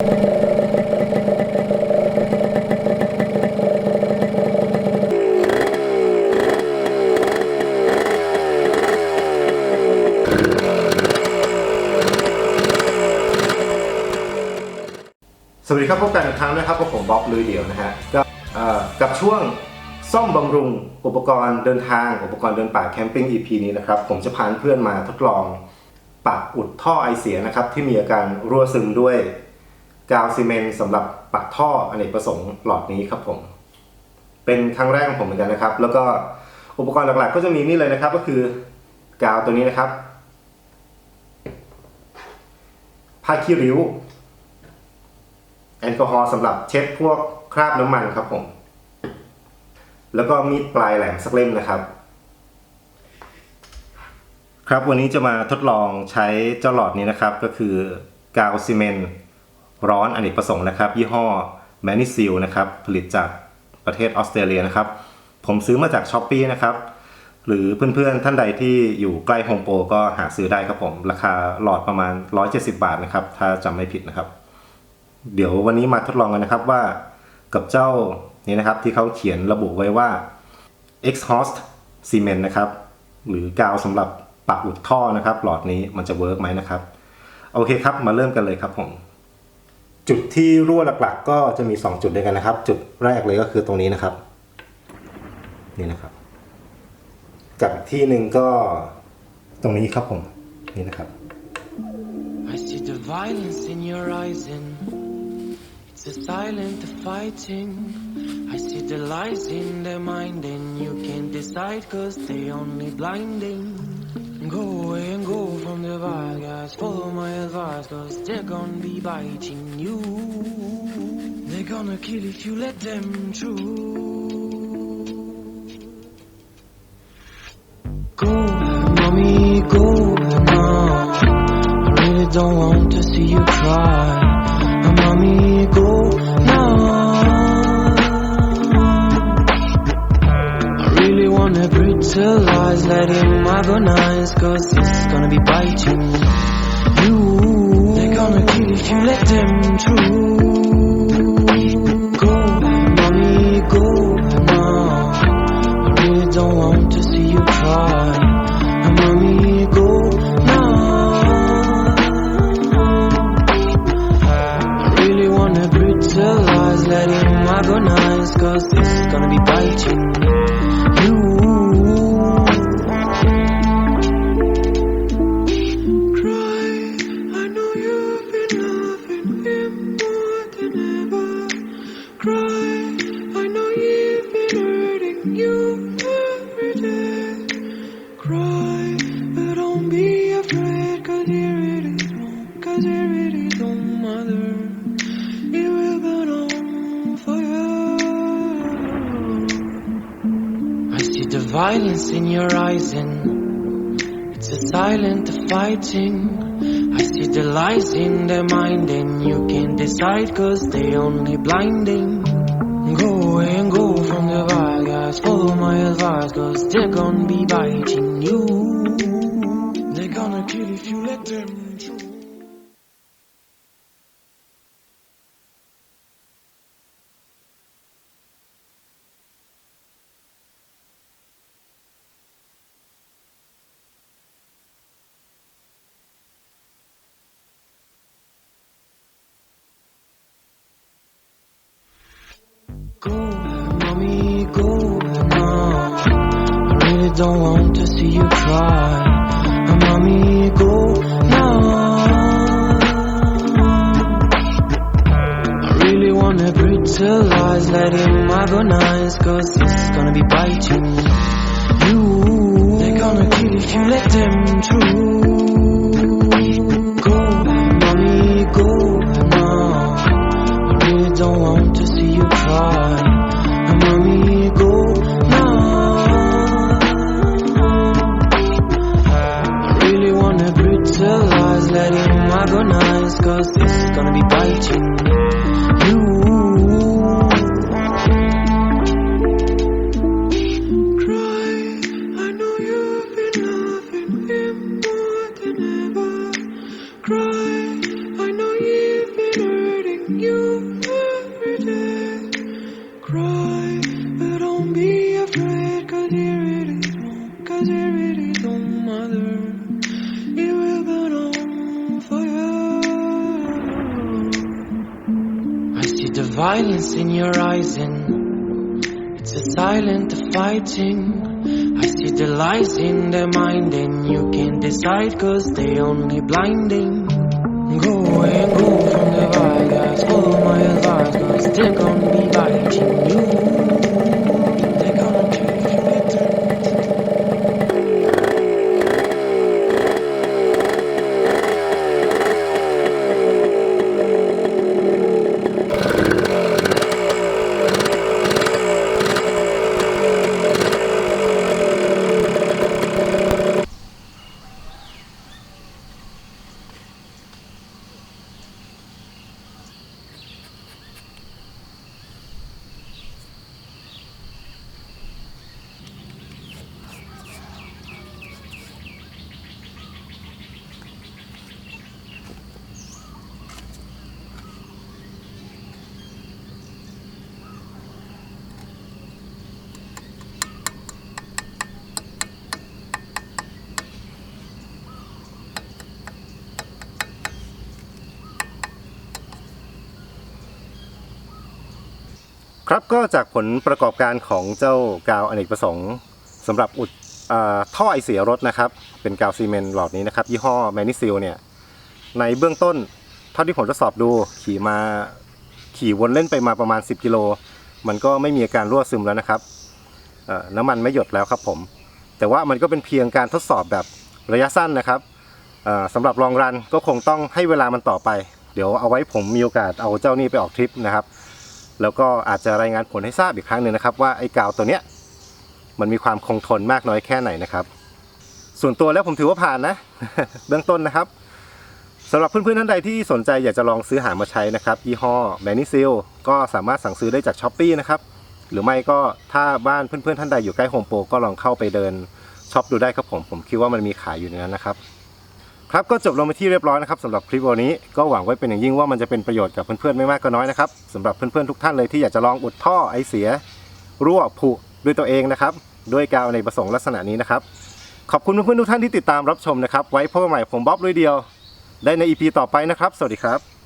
สวัสดีครับพบกันอีกครั้งนะครับกับผมบ๊อบลุยเดี่ยวนะฮะก็เอ่อกับช่วงซ่อมบำรุงอุปกรณ์เดินทาง อุปกรณ์เดินป่าแคมปิ้ง EP นี้นะครับผมจะพาเพื่อนมาทดลองปักอุดท่อไอเสียนะครับที่มีอาการรั่วซึมด้วย กาวซีเมนต์สำหรับปักท่ออเนกประสงค์หลอดนี้ครับผม เป็นครั้งแรกของผมเหมือนกันนะครับ แล้วก็อุปกรณ์หลักๆ ก็จะมีนี่เลยนะครับ ก็คือกาวตัวนี้นะครับผ้าขี้ริ้ว แอลกอฮอล์สำหรับเช็ดพวกคราบน้ำมันครับผม แล้วก็มีดปลายแหลมสักเล่มนะครับ ครับวันนี้จะมาทดลองใช้เจ้าหลอดนี้นะครับ ก็คือกาวซีเมนต์ ร้อนอเนกประสงค์นะครับ ยี่ห้อแมนิซิลนะครับผลิตจากประเทศออสเตรเลียนะครับ ผมซื้อมาจากช้อปปีนะครับ หรือเพื่อนๆท่านใดที่อยู่ใกล้โฮมโปรก็หาซื้อได้ครับผม ราคาหลอดประมาณ 170 บาทนะครับ ถ้าจำไม่ผิดนะครับ เดี๋ยววันนี้มาทดลองกันนะครับว่ากับเจ้านี่นะครับที่เขาเขียนระบุไว้ว่า exhaust cement นะครับ หรือกาวสำหรับปักอุดท่อนะครับ หลอดนี้มันจะเวิร์กไหมนะครับ โอเคครับ มาเริ่มกันเลยครับผม จุดที่รั่วหลักๆ ก็จะมี 2 จุดด้วยกันนะครับ จุดแรกเลยก็คือตรงนี้นะครับ นี่นะครับ กับอีกที่หนึ่งก็ตรงนี้ครับผม นี่นะครับ I see the violence in your eyes and it's a silent fighting. I see the lies in their mind and you can't decide cause they only blinding. Go away and go from the bad guys, follow my advice cause they're gonna be biting you. They're gonna kill if you let them through. Go, mommy, go now. I really don't want to see you cry. Mommy, go now. I really wanna brutalize, let him agonize, cause it's gonna be biting can let them through. Violence in your eyes and it's a silent fighting. I see the lies in their mind and you can't decide cause they only blinding. Go away and go from the bad guys, follow my advice cause they're gonna be biting you. They're gonna kill if you let them don't want to see you cry. Now, mommy, go now. I really wanna brutalize, let him agonize, cause is gonna be biting you. They're gonna kill if you let them through. cause it really don't matter. It will burn on fire. I see the violence in your eyes, and it's a silent fighting. I see the lies in their mind, and you can't decide, cause they only blinding. Go away, go from the violence, follow my advice, cause they're gonna be biting you. ครับก็จากผลประกอบการของเจ้ากาวอเนกประสงค์สำหรับอุดอาท่อไอเสียรถนะครับ เป็นกาวซีเมนต์หลอดนี้นะครับ ยี่ห้อแมนิซิลเนี่ยในเบื้องต้นเท่าที่ผมทดสอบดูขี่มาขี่วนเล่นไปมาประมาณ 10 กิโล มันก็ไม่มีอาการรั่วซึมแล้วนะครับเอ่อน้ำมันไม่หยดแล้วครับผม แต่ว่ามันก็เป็นเพียงการทดสอบแบบระยะสั้นนะครับเอ่อสำหรับลองรันก็คงต้องให้เวลามันต่อไป เดี๋ยวเอาไว้ผมมีโอกาสเอาเจ้านี่ไปออกทริปนะครับ แล้วก็อาจจะรายงานผลให้ทราบอีกครั้งหนึ่งนะครับ ว่าไอ้กาวตัวเนี้ยมันมีความคงทนมากน้อยแค่ไหนนะครับ ส่วนตัวแล้วผมถือว่าผ่านนะ เบื้องต้นนะครับสำหรับเพื่อนๆท่านใดที่สนใจอยากจะลองซื้อหามาใช้นะครับยี่ห้อแมนิซิลก็สามารถสั่งซื้อได้จากช้อปปีนะครับหรือไม่ก็ถ้าบ้านเพื่อนๆท่านใดอยู่ใกล้โฮมโปรก็ลองเข้าไปเดินช็อปดูได้ครับผมผมคิดว่ามันมีขายอยู่ในนั้นนะครับ ครับก็จบลงไปที่เรียบร้อยนะครับสำหรับคลิปวันนี้ก็หวังไว้เป็นอย่างยิ่งว่ามันจะเป็นประโยชน์กับเพื่อนๆไม่มากก็น้อยนะครับสำหรับเพื่อนๆทุกท่านเลยที่อยากจะลองอุดท่อไอเสีย รั่วผุด้วยตัวเองนะครับด้วยกาวในประสงค์ลักษณะนี้นะครับ ขอบคุณเพื่อนๆทุกท่านที่ติดตามรับชมนะครับ ไว้พบกันใหม่ผมบ๊อบลุยเดียว ได้ในอีพีต่อไปนะครับ สวัสดีครับ